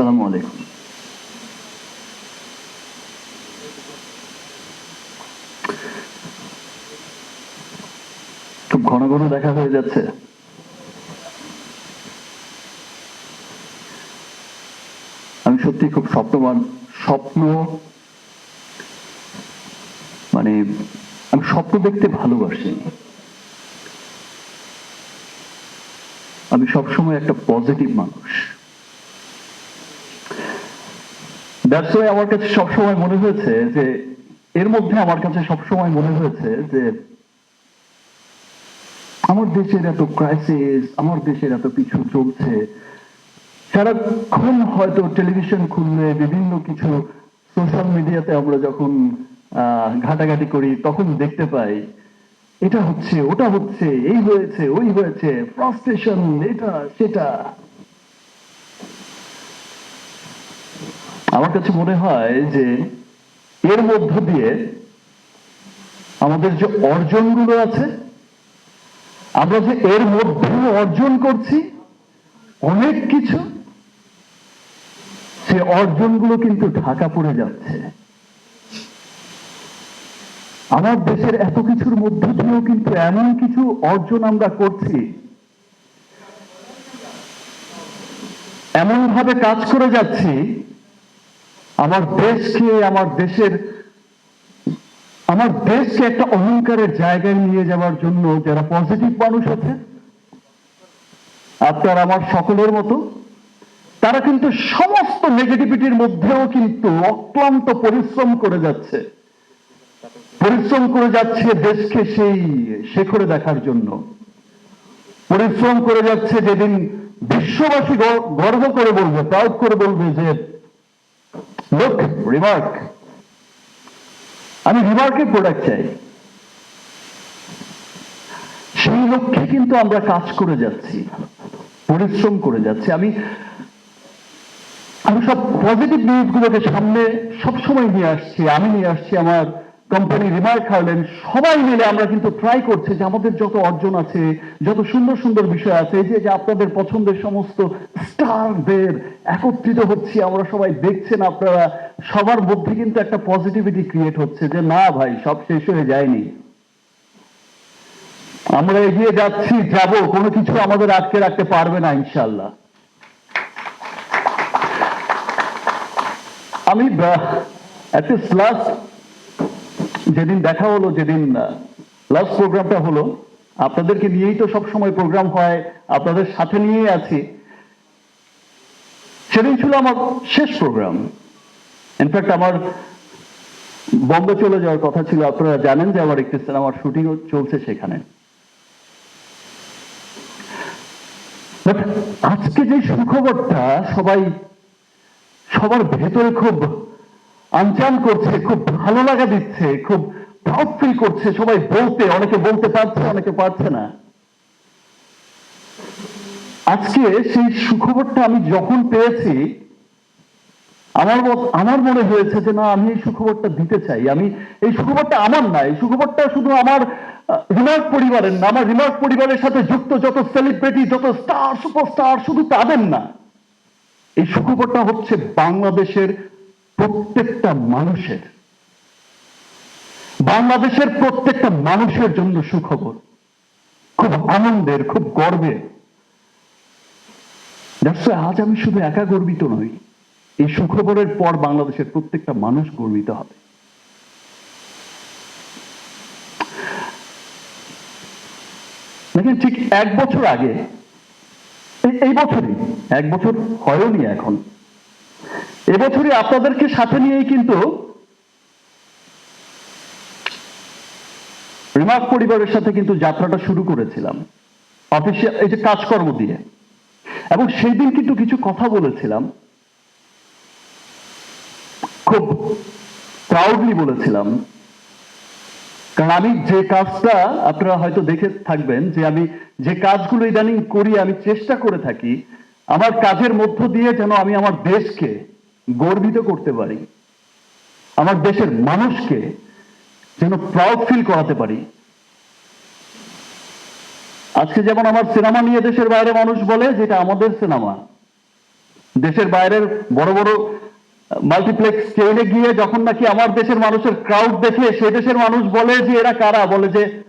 আসসালামু আলাইকুম। খুব ঘন ঘন দেখা হয়ে যাচ্ছে। আমি সত্যি খুব স্বপ্নবান। স্বপ্ন মানে আমি স্বপ্ন দেখতে ভালোবাসি। আমি সবসময় একটা পজিটিভ মানুষ। দ্যাটস ওয়াই আমার কাছে সবসময় মনে হয়েছে যে, এর মধ্যে আমার কাছে সবসময় মনে হয়েছে যে, আমার দেশের এত ক্রাইসিস আমার দেশের এত কিছু চলছে। সারাক্ষণ হয়তো টেলিভিশন খুললে, বিভিন্ন কিছু সোশ্যাল মিডিয়াতে আমরা যখন ঘাটাঘাটি করি, তখন দেখতে পাই, এটা হচ্ছে, ওটা হচ্ছে, এই হয়েছে, ওই হয়েছে ফ্রাস্ট্রেশন এটা, সেটা। আমার কাছে মনে হয় যে এর মধ্য দিয়ে আমাদের যে অর্জনগুলো আছে, আমরা যে এর মধ্যে অর্জন করছি, অনেক কিছু, সে অর্জনগুলো কিন্তু ঢাকা পড়ে যাচ্ছে। আমার দেশের এত কিছুর মধ্য দিয়েও কিন্তু এমন কিছু অর্জন আমরা করছি এমন ভাবে কাজ করে যাচ্ছি আমার দেশকে, আমার দেশের, আমার দেশকে একটা অহংকারের জায়গায় নিয়ে যাওয়ার জন্য যারা পজিটিভ মানুষ আছে, আপনার আমার সকলের মতো, তারা কিন্তু সমস্ত নেগেটিভিটির মধ্যেও কিন্তু অক্লান্ত পরিশ্রম করে যাচ্ছে। পরিশ্রম করে যাচ্ছে দেশকে সেই শেখরে দেখার জন্য। পরিশ্রম করে যাচ্ছে যেদিন বিশ্ববাসী গর্ব করে বলবে প্রাউড করে বলবে যে লোক রিমার্ক আমি রিমার্কের প্রোডাক্ট চাই। সেই লক্ষ্যে কিন্তু আমরা কাজ করে যাচ্ছি, পরিশ্রম করে যাচ্ছি। আমি আমি সব পজিটিভ নিউজগুলোকে সামনে সবসময় নিয়ে আসছি, আমি নিয়ে আসছি আমার কোম্পানি রিমার্ক হারলেন, সবাই মিলে আমরা কিন্তু ট্রাই করছি যে আমাদের যত অর্জন আছে, যত সুন্দর সুন্দর বিষয় আছে যে আপনাদের পছন্দের সমস্ত স্টারদের একত্রিত হচ্ছি, আমরা সবাই দেখছেন আপনারা, সবার মধ্যে কিন্তু একটা পজিটিভিটি ক্রিয়েট হচ্ছে যে না ভাই, সব শেষ হয়ে যায়নি। আমরা এগিয়ে যাচ্ছি, যাব, কোনো কিছু আমাদের আটকে রাখতে পারবে না ইনশাল্লাহ আমি লাস্ট যেদিন দেখা হলো, যেদিন লাস্ট প্রোগ্রামটা হলো, আপনাদেরকে নিয়েই তো সব সময় প্রোগ্রাম হয়, আপনাদের সাথে নিয়েই আছি। সেদিন ছিল আমার শেষ প্রোগ্রাম ইনফ্যাক্ট আমার বম্বে চলে যাওয়ার কথা ছিল। আপনারা জানেন যে আমার একটি সিনেমার শুটিং চলছে সেখানে। আজকে যে সুখবরটা সবাই, সবার ভেতরে খুব আনচান করছে, খুব ভালো লাগা দিচ্ছে, খুব প্রাউড ফিল করছে, সবাই বলতে, অনেকে বলতে পারছে, অনেকে পারছে না। আজকে সেই সুখবরটা আমি যখন পেয়েছি, আমার আমার মনে হয়েছে যে না, আমি এই সুখবরটা দিতে চাই। আমি, এই সুখবরটা আমার না, এই সুখবরটা শুধু আমার রিমার্ক পরিবারের না, আমার রিমার্ক পরিবারের সাথে যুক্ত যত সেলিব্রিটি যত স্টার সুপারস্টার শুধু তাদের না। এই সুখবরটা হচ্ছে বাংলাদেশের প্রত্যেকটা মানুষের, বাংলাদেশের প্রত্যেকটা মানুষের জন্য সুখবর, খুব আনন্দের, খুব গর্বের। That's আজ আমি শুধু একা গর্বিত নই, এই সুখবরের পর বাংলাদেশের প্রত্যেকটা মানুষ গর্বিত হবে। দেখেন ঠিক এক বছর আগে এই বছরই, এক বছর হয়নি এখন এবছরই আপনাদেরকে সাথে নিয়েই কিন্তু রিমার্ক পরিবারের সাথে কিন্তু যাত্রাটা শুরু করেছিলাম। অফিসিয়াল এই যে কাজকর্ম দিয়ে। এবং সেই দিন কিন্তু কিছু কথা বলেছিলাম। খুব প্রাউডলি বলেছিলাম। কারণ আমি যে কাজটা আপনারা হয়তো দেখে থাকবেন যে আমি যে কাজগুলো ইদানিং করি, আমি চেষ্টা করে থাকি, আমার কাজের মধ্য দিয়ে যেন আমি আমার দেশকে গর্বিত করতে পারি। আমার দেশের মানুষকে যেন প্রাউড ফিল করাতে পারি। আজকে যেমন আমার সিনেমা নিয়ে দেশের বাইরে মানুষ বলে, যেটা আমাদের সিনেমা দেশের বাইরের বড় বড় মাল্টিপ্লেক্স চেইনে গিয়ে যখন নাকি আমার দেশের মানুষের ক্রাউড দেখে সে দেশের মানুষ বলে যে এরা কারা, বলে যে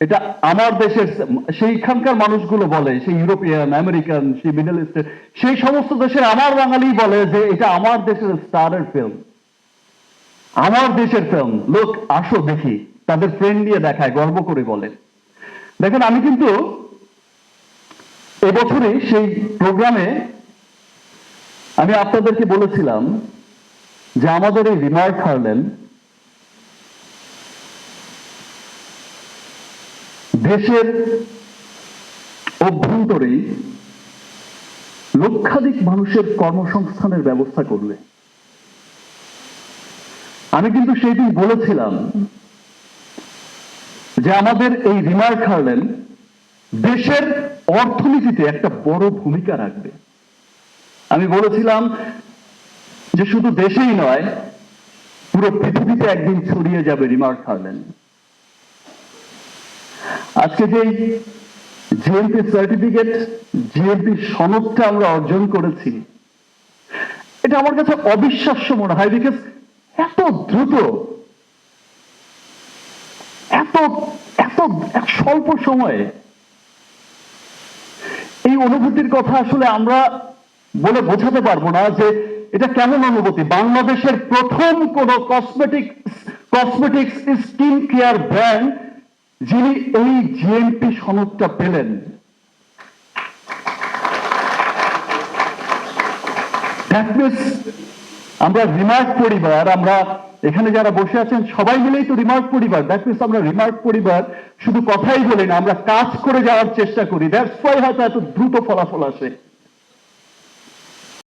এটা আমার দেশের সেইখানকার মানুষগুলো বলে, সেই ইউরোপিয়ান, আমেরিকান, সেই মিডল ইস্টের, সেই সমস্ত দেশের আমার বাঙালি বলে যে এটা আমার দেশের স্টারের ফিল্ম আমার দেশের ফিল্ম লোক, আসো দেখি। তাদের ফ্রেন্ড নিয়ে দেখায়, গর্ব করে বলে। দেখেন, আমি কিন্তু এবছরই সেই প্রোগ্রামে আমি আপনাদেরকে বলেছিলাম যে আমাদের এই রিমার্ক হারলেন দেশের অভ্যন্তরেই লক্ষাধিক মানুষের কর্মসংস্থানের ব্যবস্থা করবে আমি কিন্তু সেই দিন বলেছিলাম যে আমাদের এই রিমার্ক হারলেন দেশের অর্থনীতিতে একটা বড় ভূমিকা রাখবে। আমি বলেছিলাম যে শুধু দেশেই নয়, পুরো পৃথিবীতে একদিন ছড়িয়ে যাবে রিমার্ক হারলেন আজকে যে জিএমপি সার্টিফিকেট জিএমপি সনদটা আমরা অর্জন করেছি, এটা আমার কাছে অবিশ্বাস্য মনে হয় বিকজ এত দ্রুত, এত এত স্বল্প সময়ে এই অনুভূতির কথা আসলে আমরা বলে বোঝাতে পারব না যে এটা কেমন অনুভূতি। বাংলাদেশের প্রথম কোন cosmetic cosmetics skin care brand যিনি এই জিএমপি সনদটা পেলেন আমরা রিমার্ক পরিবার, আমরা এখানে যারা বসে আছেন, সবাই মিলেই তো রিমার্ক পরিবার। দ্যাট মিনস আমরা রিমার্ক পরিবার, শুধু কথাই বলি না, আমরা কাজ করে যাওয়ার চেষ্টা করি। দ্যাটস ওয়াই হয়তো এত দ্রুত ফলাফল আসে।